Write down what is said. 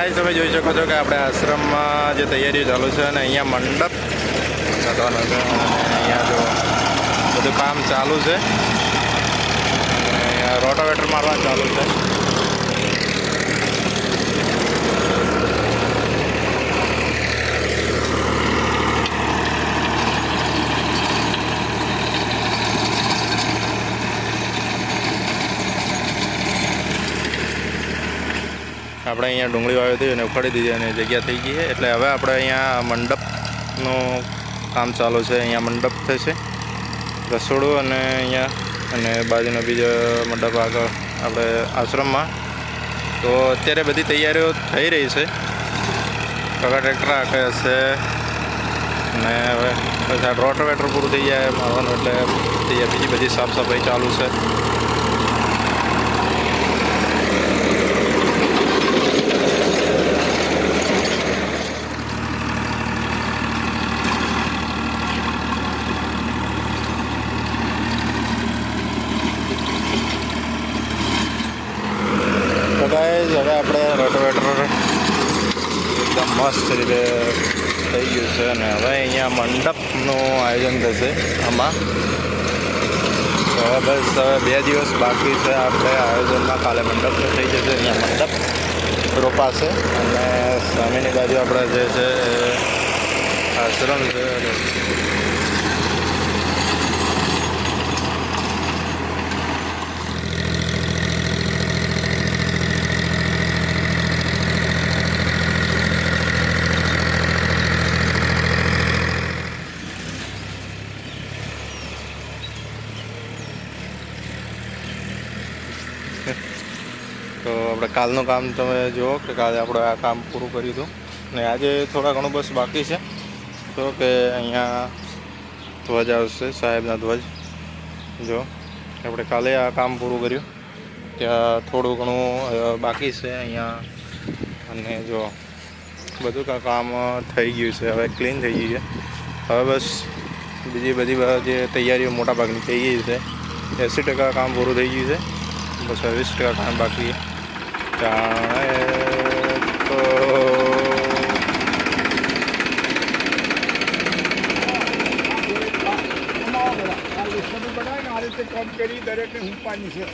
Guys, તમે જોઈ શકો છો કે આપણે આશ્રમમાં જે તૈયારીઓ ચાલુ છે અને અહીંયા મંડપ કરવાનો છે અને અહીંયા જો બધું કામ ચાલુ છે. રોટાવેટર મારવાનું ચાલુ છે. આપણે અહીંયા ડુંગળી વાવી હતી અને ઉખાડી દીધી અને જગ્યા થઈ ગઈ છે. એટલે હવે આપણે અહીંયા મંડપનું કામ ચાલુ છે. અહીંયા મંડપ થશે. રસોડું અને અહીંયા અને બાજુનો બીજો મંડપ આગળ આપણે આશ્રમમાં. તો અત્યારે બધી તૈયારીઓ થઈ રહી છે. કાકા ટ્રેક્ટર આખે હશે. અને હવે પછી આ રોટોવેટર પૂરું થઈ જાય, મારવાનું એટલે બીજી બધી સાફ સફાઈ ચાલુ છે તો guys, આપણે રોટોવેટર એકદમ મસ્ત રીતે થઈ ગયું છે અને હવે અહીંયા મંડપનું આયોજન થશે આમાં. તો હવે બસ હવે બે દિવસ બાકી છે આપણે આયોજનમાં કાલે મંડપનું થઈ જશે અહીંયા મંડપ રોપાશે. અને સામેની બાજુ આપણે જે છે આશ્રમ છે અને તો આપણે કાલનું કામ તમે જુઓ કે કાલે આપણે આ કામ પૂરું કર્યું હતું. ને આજે થોડા ઘણું બસ બાકી છે. તો કે અહીંયા ધ્વજ આવશે, સાહેબના ધ્વજ. જો, આપણે કાલે આ કામ પૂરું કર્યું. ત્યાં થોડું ઘણું બાકી છે અહીંયા. અને જો, બધું કામ થઈ ગયું છે. હવે ક્લીન થઈ ગયું છે. હવે બસ બીજી બધી જે તૈયારીઓ મોટાભાગની થઈ ગઈ છે. એંસી ટકા કામ પૂરું થઈ ગયું છે. બસ વીસ ટકા કામ બાકી. જાણે તો આ રીતે કામ કરી દરેકને હું પાણી છે.